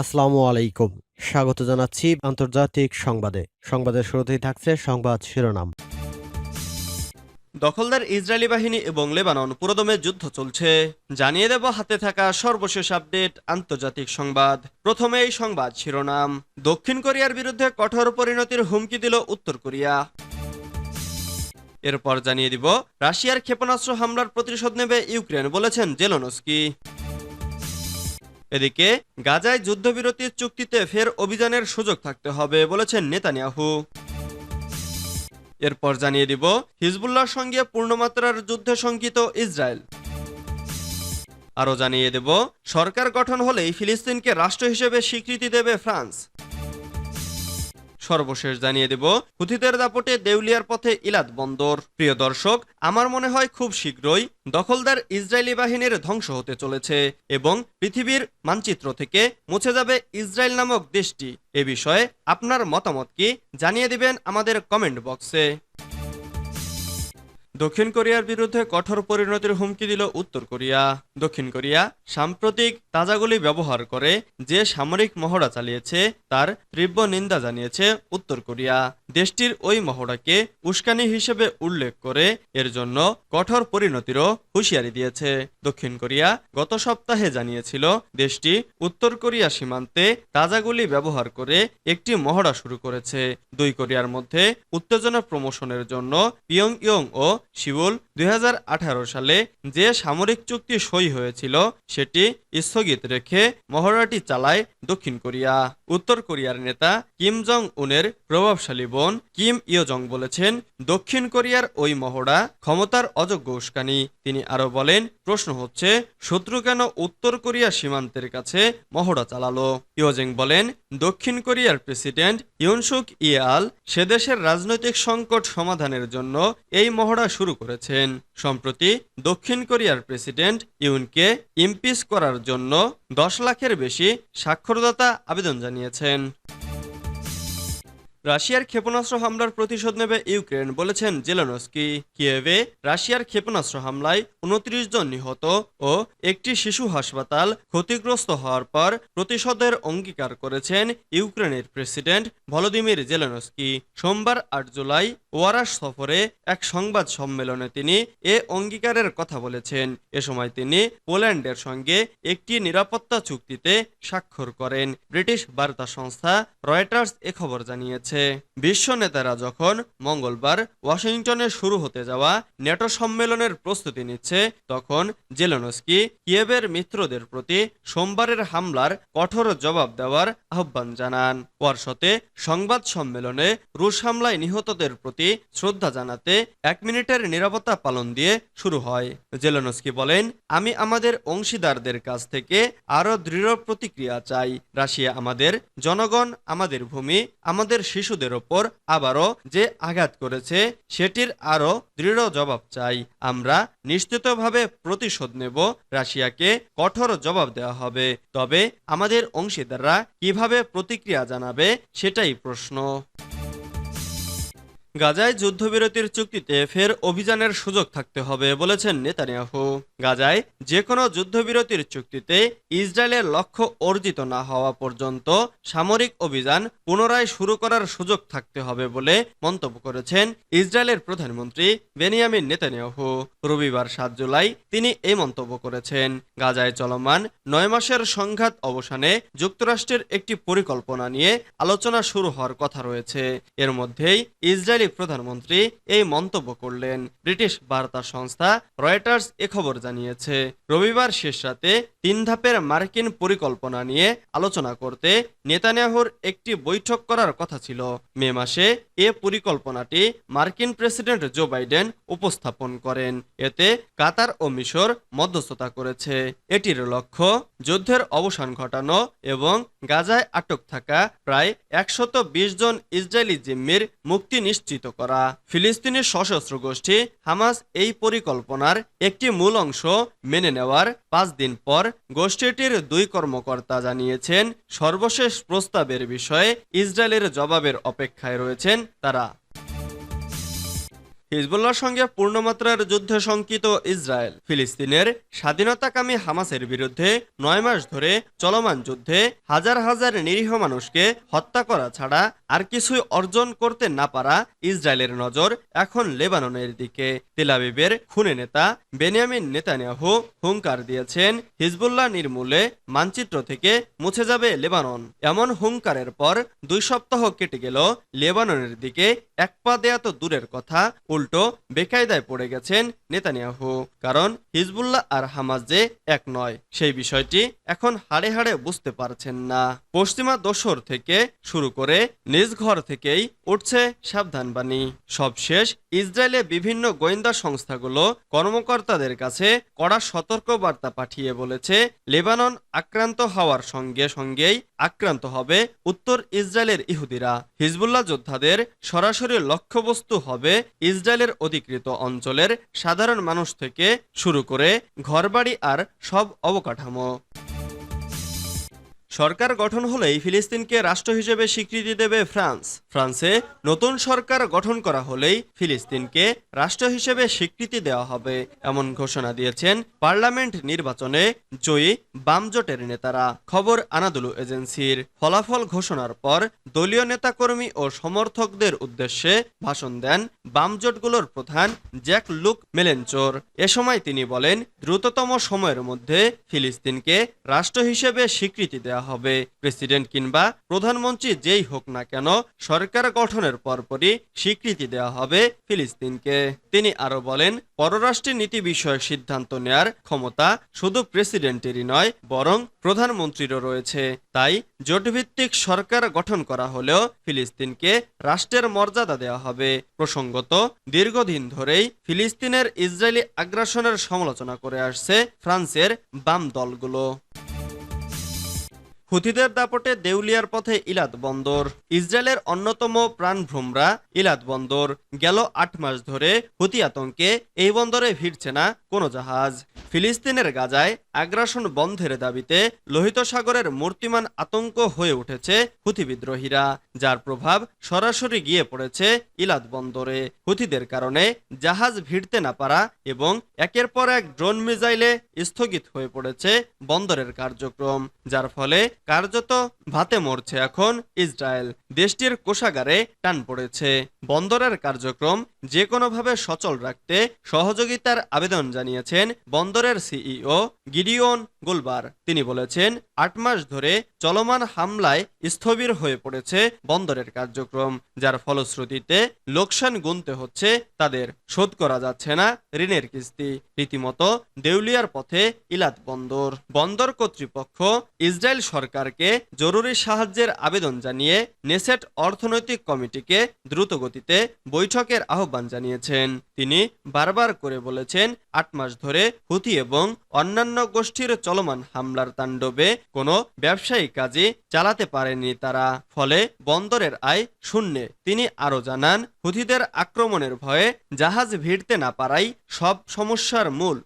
আসসালামু আলাইকুম। স্বাগত জানাচ্ছি আন্তর্জাতিক সংবাদে। সংবাদের শুরুতেই থাকছে সংবাদ শিরোনাম। দখলদার ইসরায়েলি বাহিনী এবং লেবানন পুরোদমে যুদ্ধ চলছে। জানিয়ে দেব হাতে থাকা সর্বশেষ আপডেট আন্তর্জাতিক সংবাদ। প্রথমে এই সংবাদ শিরোনাম। দক্ষিণ কোরিয়ার বিরুদ্ধে কঠোর পরিণতির হুমকি দিল উত্তর কোরিয়া। এরপর জানিয়ে দিব, রাশিয়ার ক্ষেপণাস্ত্র হামলার প্রতিশোধ নেবে ইউক্রেন বলেছেন জেলোনস্কি। এদিকে গাজায় যুদ্ধবিরতির চুক্তিতে ফের অভিযানের সুযোগ থাকতে হবে বলেছেন নেতানিয়াহু। এরপর জানিয়ে দিব, হিজবুল্লাহর সঙ্গে পূর্ণমাত্রার যুদ্ধে শঙ্কিত ইসরায়েল। আরও জানিয়ে দেব, সরকার গঠন হলেই ফিলিস্তিনকে রাষ্ট্র হিসেবে স্বীকৃতি দেবে ফ্রান্স। সর্বশেষ জানিয়ে দেব হুথিদের দাপটে দেউলিয়ার পথে ইলাদ বন্দর। প্রিয় দর্শক, আমার মনে হয় খুব শীঘ্রই দখলদার ইসরায়েলি বাহিনীর ধ্বংস হতে চলেছে এবং পৃথিবীর মানচিত্র থেকে মুছে যাবে ইসরায়েল নামক দেশটি। এ বিষয়ে আপনার মতামত কি? জানিয়ে দিবেন আমাদের কমেন্ট বক্সে। দক্ষিণ কোরিয়ার বিরুদ্ধে কঠোর পরিণতির হুমকি দিল উত্তর কোরিয়া। দক্ষিণ কোরিয়া সাম্প্রতিক তাজাগুলি ব্যবহার করে যে সামরিক মহড়া চালিয়েছে, তার তীব্র নিন্দা জানিয়েছে উত্তর কোরিয়া। দেশটির ওই মহড়াকে উস্কানি হিসেবে উল্লেখ করে এর জন্য কঠোর পরিণতিরও হুঁশিয়ারি দিয়েছে। দক্ষিণ কোরিয়া গত সপ্তাহে জানিয়েছিল, দেশটি উত্তর কোরিয়া সীমান্তে তাজাগুলি ব্যবহার করে একটি মহড়া শুরু করেছে। দুই কোরিয়ার মধ্যে উত্তেজনা প্রমোশনের জন্য পিয়ং ইয়ং ও সিউল দুই সালে যে সামরিক চুক্তি সই হয়েছিল সেটি স্থগিত রেখে মহড়াটি চালায় দক্ষিণ কোরিয়া। উত্তর কোরিয়ার নেতা কিম জং উনের প্রভাবশালী বোন কিম ইয়জং বলেছেন, দক্ষিণ কোরিয়ার ওই মহড়া ক্ষমতার অযোগ্য উস্কানি। তিনি আরও বলেন, প্রশ্ন হচ্ছে, শত্রু কেন উত্তর কোরিয়া সীমান্তের কাছে মহড়া চালালো? ইয়জেং বলেন, দক্ষিণ কোরিয়ার প্রেসিডেন্ট ইউনসুক ইয়াল সে দেশের রাজনৈতিক সংকট সমাধানের জন্য এই মহড়া শুরু করেছেন। সম্প্রতি দক্ষিণ কোরিয়ার প্রেসিডেন্ট ইউনকে ইমপিস করার জন্য দশ লাখের বেশি স্বাক্ষরদাতা আবেদন জানিয়েছেন। রাশিয়ার ক্ষেপণাস্ত্র হামলার প্রতিশোধ নেবে ইউক্রেন বলেছেন জেলেনস্কি। কিয়েভে রাশিয়ার ক্ষেপণাস্ত্র হামলায় উনত্রিশ জন নিহত ও একটি শিশু হাসপাতাল ক্ষতিগ্রস্ত হওয়ার পর প্রতিশোধের অঙ্গীকার করেছেন ইউক্রেনের প্রেসিডেন্ট ভলোদিমির জেলেনস্কি। সোমবার আট জুলাই ওয়ারাস সফরে এক সংবাদ সম্মেলনে তিনি এ অঙ্গীকারের কথা বলেছেন। এ সময় তিনি পোল্যান্ডের সঙ্গে একটি নিরাপত্তা চুক্তিতে স্বাক্ষর করেন। ব্রিটিশ বার্তা সংস্থা রয়টার্স এ খবর জানিয়েছে, বিশ্ব নেতারা যখন মঙ্গলবার ওয়াশিংটনে শুরু হতে যাওয়া নেটো সম্মেলনের প্রস্তুতি নিচ্ছে, তখন জেলেনস্কি কিয়েভের মিত্রদের প্রতি সোমবারের হামলার কঠোর জবাব দেওয়ার আহ্বান জানান। ওয়ারশতে সংবাদ সম্মেলনে রুশ হামলায় নিহতদের প্রতি শ্রদ্ধা জানাতে এক মিনিটের নিরাপত্তা পালন দিয়ে শুরু হয়। জেলেনস্কি বলেন, আমি আমাদের অংশীদারদের কাছ থেকে আরও দৃঢ় প্রতিক্রিয়া চাই। রাশিয়া আমাদের, জনগণ আমাদের ভূমি, আমাদের শিশুদের ওপর আবারও যে আঘাত করেছে, সেটির আরও দৃঢ় জবাব চাই। আমরা নিশ্চিতভাবে প্রতিশোধ নেব। রাশিয়াকে কঠোর জবাব দেওয়া হবে। তবে আমাদের অংশীদাররা কীভাবে প্রতিক্রিয়া জানাবে, সেটাই প্রশ্ন। গাজায় যুদ্ধবিরতির চুক্তিতে ফের অভিযানের সুযোগ থাকতে হবে বলেছেন নেতানিয়াহু। গাজায় যে কোনো যুদ্ধবিরতির চুক্তিতে ইসরায়েলের লক্ষ্য অর্জিত না হওয়া পর্যন্ত সামরিক অভিযান পুনরায় শুরু করার সুযোগ থাকতে হবে বলে মন্তব্য করেছেন ইসরায়েলের প্রধানমন্ত্রী বেনিয়ামিন নেতানিয়াহু। রবিবার সাত জুলাই তিনি এই মন্তব্য করেছেন। গাজায় চলমান নয় মাসের সংঘাত অবসানে যুক্তরাষ্ট্রের একটি পরিকল্পনা নিয়ে আলোচনা শুরু হওয়ার কথা রয়েছে। এর মধ্যেই ইসরায়েলি প্রধানমন্ত্রী এই মন্তব্য করলেন। ব্রিটিশ বার্তা সংস্থা রয়টার্স এ খবর জানিয়েছে রবিবার শেষ রাতে তিন ধাপের মার্কিন পরিকল্পনা নিয়ে আলোচনা করতে নেতানিয়াহুর একটি বৈঠক করার কথা ছিল। মে মাসে এ পরিকল্পনাটি মার্কিন প্রেসিডেন্ট জো বাইডেন উপস্থাপন করেন। এতে কাতার ও মিশর মধ্যস্থতা করেছে। এটির লক্ষ্য যুদ্ধের অবসান ঘটানো এবং গাজায় আটক থাকা প্রায় একশত জন ইসরায়েলি জিম্মির মুক্তি নিশ্চিত করা। ফিলিস্তিনি সশস্ত্র গোষ্ঠী হামাস এই পরিকল্পনার একটি মূল অংশ মেনে নেওয়ার পাঁচ দিন পর গোষ্ঠীটির দুই কর্মকর্তা জানিয়েছেন, সর্বশেষ প্রস্তাবের বিষয়ে ইসরায়েলের জবাবের অপেক্ষায় রয়েছেন তারা। হিজবুল্লাহর সঙ্গে পূর্ণমাত্রার যুদ্ধে শঙ্কিত ইসরায়েল, ফিলিস্তিনের স্বাধীনতাকামী হামাসের বিরুদ্ধে নয় মাস ধরে চলমান যুদ্ধে হাজার হাজার নিরীহ মানুষকে হত্যা করা ছাড়া আর কিছুই অর্জন করতে না পারা ইসরায়েলের নজর এখন লেবাননের দিকে। তেলাবিবের খুনে নেতা বেনিয়ামিন নেতানিয়াহু হুঙ্কার দিয়েছেন, হিজবুল্লাহ নির্মূলে মানচিত্র থেকে মুছে যাবে লেবানন। এমন হুঙ্কারের পর দুই সপ্তাহ কেটে গেল লেবাননের দিকে, এক পা দেয়া তো দূরের কথা, উল্টো বেকায়দায় পড়ে গেছেন নেতানিয়াহু। কারণ হিজবুল্লাহ আর হামাজ যে এক নয়, সেই বিষয়টি এখন হাড়ে হাড়ে বুঝতে পারছেন না। পশ্চিমা দোসর থেকে শুরু করে ঘর থেকেই উঠছে সাবধানবাণী। সবশেষ, ইসরায়েলে বিভিন্ন গোয়েন্দা সংস্থাগুলো কর্মকর্তাদের কাছে কড়া সতর্ক বার্তা পাঠিয়ে বলেছে, লেবানন আক্রান্ত হওয়ার সঙ্গে সঙ্গেই আক্রান্ত হবে উত্তর ইসরায়েলের ইহুদিরা। হিজবুল্লাহ যোদ্ধাদের সরাসরি লক্ষ্যবস্তু হবে ইসরায়েলের অধিকৃত অঞ্চলের সাধারণ মানুষ থেকে শুরু করে ঘরবাড়ি আর সব অবকাঠামো। সরকার গঠন হলেই ফিলিস্তিনকে রাষ্ট্র হিসেবে স্বীকৃতি দেবে ফ্রান্স। ফ্রান্সে নতুন সরকার গঠন করা হলেই ফিলিস্তিনকে রাষ্ট্র হিসেবে স্বীকৃতি দেওয়া হবে, এমন ঘোষণা দিয়েছেন পার্লামেন্ট নির্বাচনে জয়ী বামজোটের নেতারা। খবর আনাদুলু এজেন্সির। ফলাফল ঘোষণার পর দলীয় নেতাকর্মী ও সমর্থকদের উদ্দেশ্যে ভাষণ দেন বামজোটগুলোর প্রধান জ্যাক লুক মেলেনচোর। এ সময় তিনি বলেন, দ্রুততম সময়ের মধ্যে ফিলিস্তিনকে রাষ্ট্র হিসেবে স্বীকৃতি দেওয়া হবে প্রেসিডেন্ট কিংবা প্রধানমন্ত্রী যেই হোক না কেন, সরকার গঠনের পরপরই স্বীকৃতি দেওয়া হবে ফিলিস্তিনকে। তিনি আরও বলেন পররাষ্ট্র নীতি বিষয়ক সিদ্ধান্ত নেয়ার ক্ষমতা শুধু প্রেসিডেন্টেরই নয়, বরং প্রধানমন্ত্রীরও রয়েছে। তাই জোটভিত্তিক সরকার গঠন করা হলেও ফিলিস্তিনকে রাষ্ট্রের মর্যাদা দেওয়া হবে। প্রসঙ্গত, দীর্ঘদিন ধরেই ফিলিস্তিনের ইসরায়েলি আগ্রাসনের সমালোচনা করে আসছে ফ্রান্সের বাম দলগুলো। হুতিদের দাপটে দেউলিয়ার পথে ইলাদ বন্দর। ইসরায়েলের অন্যতম প্রাণভ্রমরা ইলাদ বন্দর। গেল আট মাস ধরে হুতি আতঙ্কে, এই বন্দরে ভিড়ছে না কোনো জাহাজ। ফিলিস্তিনের গাজায় আগ্রাসন বন্ধের দাবিতে লোহিত সাগরের মূর্তিমান আতঙ্ক হয়ে উঠেছে হুতি বিদ্রোহীরা, যার প্রভাব সরাসরি গিয়ে পড়েছে ইলাদ বন্দরে। হুতিদের কারণে জাহাজ ভিড়তে না পারা এবং একের পর এক ড্রোন মিসাইলে স্থগিত হয়ে পড়েছে বন্দরের কার্যক্রম, যার ফলে কার্যত ভাতে মরছে এখন ইসরায়েল। দেশটির কোষাগারে টান পড়েছে। বন্দরের কার্যক্রম যে কোনোভাবে সচল রাখতে সহযোগিতার আবেদন জানিয়েছেন বন্দরের সিইও গিডিওন গোলবার। তিনি বলেছেন, আট মাস ধরে চলমান হামলায় স্থবির হয়ে পড়েছে বন্দরের কার্যক্রম, যার ফলশ্রুতিতে লোকসান গুনতে হচ্ছে, তাদের শোধ করা যাচ্ছে না ঋণের কিস্তি। রীতিমতো দেউলিয়ার পথে ইলাত বন্দর। বন্দর কর্তৃপক্ষ ইসরায়েল সরকারকে জরুরি সাহায্যের আবেদন জানিয়ে নেসেট অর্থনৈতিক কমিটিকে দ্রুত গতিতে বৈঠকের আহ্বান জানিয়েছেন। তিনি বারবার করে বলেছেন, আট মাস ধরে হুথি এবং অন্যান্য গোষ্ঠীর চলমান হামলার তাণ্ডবে কোনো ব্যবসায়িক কাজে চালাতে পারেনি তারা। ফলে বন্দরের আয় শূন্যে। তিনি আরও জানান, হুথিদের আক্রমণের ভয়ে জাহাজ ভিড়তে না পারাই সব সমস্যার মূল।